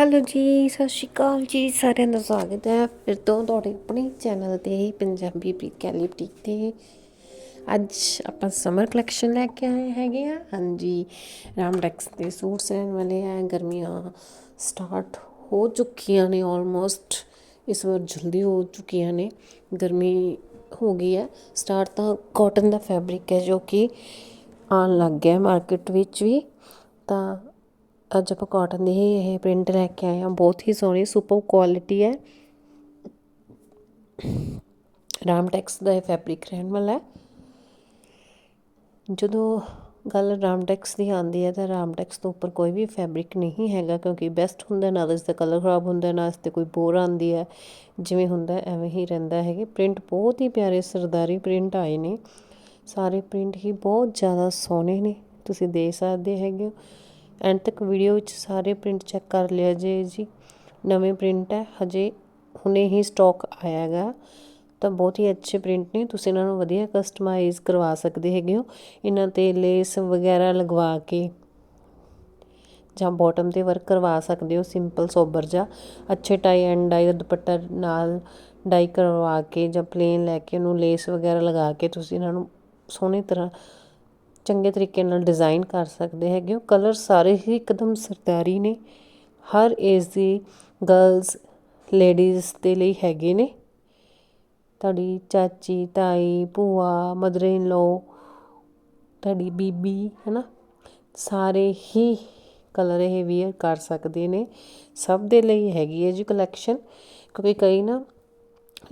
Hello ਜੀ, ਸਤਿ ਸ਼੍ਰੀ ਅਕਾਲ ਜੀ, ਸਾਰਿਆਂ ਦਾ ਸਵਾਗਤ ਹੈ। ਫਿਰ ਤੋਂ ਤੁਹਾਡੇ ਆਪਣੇ ਚੈਨਲ ਤੇ ਹੀ, ਪੰਜਾਬੀ ਪ੍ਰੀਤ ਕੈਲੀ ਬੁਟੀਕ ਤੇ ਅੱਜ ਆਪਾਂ ਸਮਰ ਕਲੈਕਸ਼ਨ ਲੈ ਕੇ ਆਏ ਹੈਗੇ ਆ। ਹਾਂਜੀ ਰਾਮਡੈਕਸ ਦੇ ਸੂਟਸ ਰਹਿਣ ਵਾਲੇ ਆ। ਗਰਮੀਆਂ ਸਟਾਰਟ ਹੋ ਚੁੱਕੀਆਂ ਨੇ ਆਲਮੋਸਟ ਇਸ ਵਾਰ ਜਲਦੀ ਹੋ ਚੁੱਕੀਆਂ ਨੇ। ਗਰਮੀ ਹੋ ਗਈ ਹੈ। ਸਟਾਰਟ ਤਾਂ ਕਾਟਨ ਦਾ ਫੈਬਰਿਕ ਹੈ ਜੋ ਕਿ ਆਉਣ ਲੱਗ ਗਿਆ ਮਾਰਕੀਟ ਵਿੱਚ ਵੀ। ਤਾਂ ਅੱਜ ਆਪਾਂ ਕਾਟਨ ਦੇ ਹੀ ਇਹ ਪ੍ਰਿੰਟ ਲੈ ਕੇ ਆਏ ਹਾਂ। ਬਹੁਤ ਹੀ ਸੋਹਣੀ ਸੁਪਰ ਕੁਆਲਿਟੀ ਹੈ। ਰਾਮਟੈਕਸ ਦਾ ਇਹ ਫੈਬਰਿਕ ਰਹਿਣ ਵਾਲਾ ਹੈ। ਜਦੋਂ ਗੱਲ ਰਾਮਟੈਕਸ ਦੀ ਆਉਂਦੀ ਹੈ, ਤਾਂ ਰਾਮਟੈਕਸ ਤੋਂ ਉੱਪਰ ਕੋਈ ਵੀ ਫੈਬਰਿਕ ਨਹੀਂ ਹੈਗਾ, ਕਿਉਂਕਿ ਬੈਸਟ ਹੁੰਦਾ ਨਾ ਇਸ ਦਾ ਕਲਰ ਖਰਾਬ ਹੁੰਦਾ, ਨਾ ਇਸ ਤੇ ਕੋਈ ਬੋਰ ਆਉਂਦੀ ਹੈ। ਜਿਵੇਂ ਹੁੰਦਾ, ਐਵੇਂ ਹੀ ਰਹਿੰਦਾ ਹੈਗੇ ਪ੍ਰਿੰਟ ਬਹੁਤ ਹੀ ਪਿਆਰੇ ਸਰਦਾਰੀ ਪ੍ਰਿੰਟ ਆਏ ਨੇ। ਸਾਰੇ ਪ੍ਰਿੰਟ ਹੀ ਬਹੁਤ ਜ਼ਿਆਦਾ ਸੋਹਣੇ ਨੇ। ਤੁਸੀਂ ਦੇ ਸਕਦੇ ਹੈਗੇ ਹੋ। ਐਂਡ ਤੱਕ ਵੀਡੀਓ ਵਿੱਚ ਸਾਰੇ ਪ੍ਰਿੰਟ ਚੈੱਕ ਕਰ ਲਿਆ ਜੇ ਜੀ। ਨਵੇਂ ਪ੍ਰਿੰਟ ਹੈ, ਹਜੇ ਹੁਣੇ ਹੀ ਸਟਾਕ ਆਇਆ ਹੈਗਾ। ਤਾਂ ਬਹੁਤ ਹੀ ਅੱਛੇ ਪ੍ਰਿੰਟ ਨੇ। ਤੁਸੀਂ ਇਹਨਾਂ ਨੂੰ ਵਧੀਆ ਕਸਟਮਾਈਜ਼ ਕਰਵਾ ਸਕਦੇ ਹੈਗੇ ਹੋ। ਇਹਨਾਂ ਤੇ ਲੇਸ ਵਗੈਰਾ ਲਗਵਾ ਕੇ ਜਾਂ ਬਾਟਮ ਤੇ ਵਰਕ ਕਰਵਾ ਸਕਦੇ ਹੋ। ਸਿੰਪਲ ਸੋਬਰ ਜਾਂ ਅੱਛੇ ਟਾਈ ਐਂਡ ਡਾਈ ਦਾ ਦੁਪੱਟਾ ਨਾਲ ਡਾਈ ਕਰਵਾ ਕੇ ਜਾਂ ਪਲੇਨ ਲੈ ਕੇ ਉਹਨੂੰ ਲੇਸ ਵਗੈਰਾ ਲਗਾ ਕੇ ਤੁਸੀਂ ਇਹਨਾਂ ਨੂੰ ਸੋਹਣੀ ਤਰ੍ਹਾਂ ਚੰਗੇ ਤਰੀਕੇ ਨਾਲ ਡਿਜ਼ਾਈਨ ਕਰ ਸਕਦੇ ਹੈਗੇ ਹੋ। ਕਲਰ ਸਾਰੇ ਹੀ ਇੱਕਦਮ ਸਰਦਾਰੀ ਨੇ। ਹਰ ਏਜ ਦੀ ਗਰਲਸ ਲੇਡੀਜ਼ ਦੇ ਲਈ ਹੈਗੇ ਨੇ। ਤੁਹਾਡੀ ਚਾਚੀ, ਤਾਈ, ਭੂਆ ਮਦਰ ਇਨ ਲੋ ਤੁਹਾਡੀ ਬੀਬੀ, ਹੈਨਾ? ਸਾਰੇ ਹੀ ਕਲਰ ਇਹ ਵੀਅਰ ਕਰ ਸਕਦੇ ਨੇ। ਸਭ ਦੇ ਲਈ ਹੈਗੀ ਹੈ ਜੀ ਕਲੈਕਸ਼ਨ ਕਿਉਂਕਿ ਕਈ ਨਾ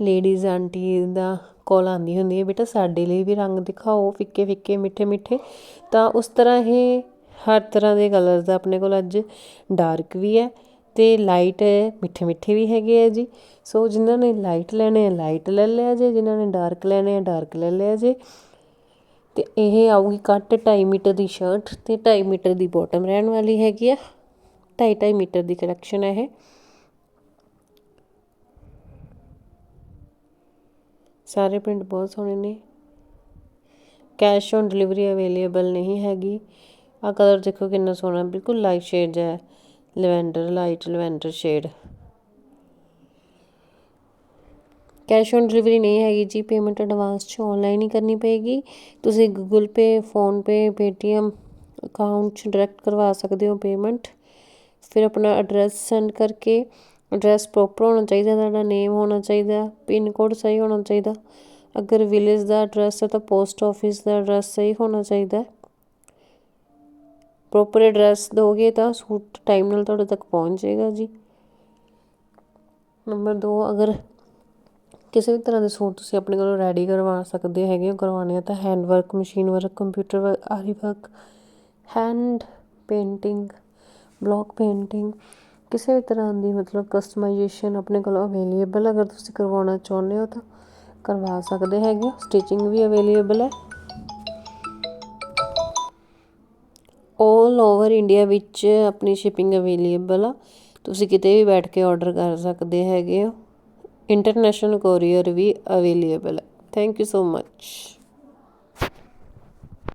ਲੇਡੀਜ਼ ਆਂਟੀ ਦਾ ਕੋਲ ਆਉਂਦੀ ਹੁੰਦੀ ਹੈ, ਬੇਟਾ ਸਾਡੇ ਲਈ ਵੀ ਰੰਗ ਦਿਖਾਓ, ਫਿੱਕੇ ਫਿੱਕੇ, ਮਿੱਠੇ ਮਿੱਠੇ। ਤਾਂ ਉਸ ਤਰ੍ਹਾਂ ਇਹ ਹਰ ਤਰ੍ਹਾਂ ਦੇ ਕਲਰਸ ਦਾ ਆਪਣੇ ਕੋਲ ਅੱਜ ਡਾਰਕ ਵੀ ਹੈ ਅਤੇ ਲਾਈਟ ਮਿੱਠੇ ਮਿੱਠੇ ਵੀ ਹੈਗੇ ਆ ਜੀ। ਸੋ ਜਿਨ੍ਹਾਂ ਨੇ ਲਾਈਟ ਲੈਣੇ ਆ, ਲਾਈਟ ਲੈ ਲਿਆ ਜੇ, ਜਿਨ੍ਹਾਂ ਨੇ ਡਾਰਕ ਲੈਣੇ ਆ, ਡਾਰਕ ਲੈ ਲਿਆ ਜੇ। ਤੇ ਇਹ ਆਊਗੀ ਕੱਟ 2.5 ਮੀਟਰ ਦੀ ਸ਼ਰਟ ਤੇ 2.5 ਮੀਟਰ ਦੀ ਬਾਟਮ ਰਹਿਣ ਵਾਲੀ ਹੈਗੀ ਆ। 2.5 ਮੀਟਰ ਦੀ ਕਲੈਕਸ਼ਨ ਹੈ ਇਹ। ਸਾਰੇ ਪ੍ਰਿੰਟ ਬਹੁਤ ਸੋਹਣੇ ਨੇ। ਕੈਸ਼ ਔਨ ਡਿਲੀਵਰੀ ਅਵੇਲੇਬਲ ਨਹੀਂ ਹੈਗੀ। ਆ ਕਲਰ ਦੇਖੋ ਕਿੰਨਾ ਸੋਹਣਾ, ਬਿਲਕੁਲ ਲਾਈਟ ਸ਼ੇਡ ਹੈ। Lavender light lavender shade cash on delivery ਨਹੀਂ ਹੈਗੀ ਜੀ ਪੇਮੈਂਟ ਐਡਵਾਂਸ 'ਚ ਆਨਲਾਈਨ ਹੀ ਕਰਨੀ ਪਏਗੀ। ਤੁਸੀਂ Google Pay PhonePe Paytm account 'ਚ ਡਾਇਰੈਕਟ ਕਰਵਾ ਸਕਦੇ ਹੋ ਪੇਮੈਂਟ ਫਿਰ ਆਪਣਾ ਐਡਰੈਸ ਸੈਂਡ ਕਰਕੇ ਐਡਰੈਸ ਪ੍ਰੋਪਰ ਹੋਣਾ ਚਾਹੀਦਾ, ਤੁਹਾਡਾ ਨੇਮ ਹੋਣਾ ਚਾਹੀਦਾ ਪਿੰਨ ਕੋਡ ਸਹੀ ਹੋਣਾ ਚਾਹੀਦਾ। ਅਗਰ ਵਿਲੇਜ ਦਾ ਐਡਰੈਸ ਹੈ ਤਾਂ ਪੋਸਟ ਆਫਿਸ ਦਾ ਐਡਰੈਸ ਸਹੀ ਹੋਣਾ ਚਾਹੀਦਾ ਪ੍ਰੋਪਰ ਐਡਰੈਸ ਦੋਗੇ ਤਾਂ ਸੂਟ ਟਾਈਮ ਨਾਲ ਤੁਹਾਡੇ ਤੱਕ ਪਹੁੰਚ ਜਾਏਗਾ ਜੀ। ਨੰਬਰ 2 ਅਗਰ ਕਿਸੇ ਵੀ ਤਰ੍ਹਾਂ ਦੇ ਸੂਟ ਤੁਸੀਂ ਆਪਣੇ ਕੋਲੋਂ ਰੈਡੀ ਕਰਵਾ ਸਕਦੇ ਹੈਗੇ ਹੋ, ਕਰਵਾਉਣੇ ਆ ਤਾਂ hand work machine work computer work aari work hand painting block painting ਕਿਸੇ ਵੀ ਤਰ੍ਹਾਂ ਦੀ ਮਤਲਬ ਕਸਟਮਾਈਜੇਸ਼ਨ ਆਪਣੇ ਕੋਲ ਅਵੇਲੇਬਲ ਅਗਰ ਤੁਸੀਂ ਕਰਵਾਉਣਾ ਚਾਹੁੰਦੇ ਹੋ ਤਾਂ ਕਰਵਾ ਸਕਦੇ ਹੈਗੇ ਸਟਿਚਿੰਗ ਵੀ ਅਵੇਲੇਬਲ ਹੈ। 올 ਓਵਰ ਇੰਡੀਆ ਵਿੱਚ ਆਪਣੀ ਸ਼ਿਪਿੰਗ ਅਵੇਲੇਬਲ ਆ। ਤੁਸੀਂ ਕਿਤੇ ਵੀ ਬੈਠ ਕੇ ਆਰਡਰ ਕਰ ਸਕਦੇ ਹੈਗੇ ਹੋ। ਇੰਟਰਨੈਸ਼ਨਲ ਕੋਰੀਅਰ ਵੀ ਅਵੇਲੇਬਲ ਹੈ। Thank you so much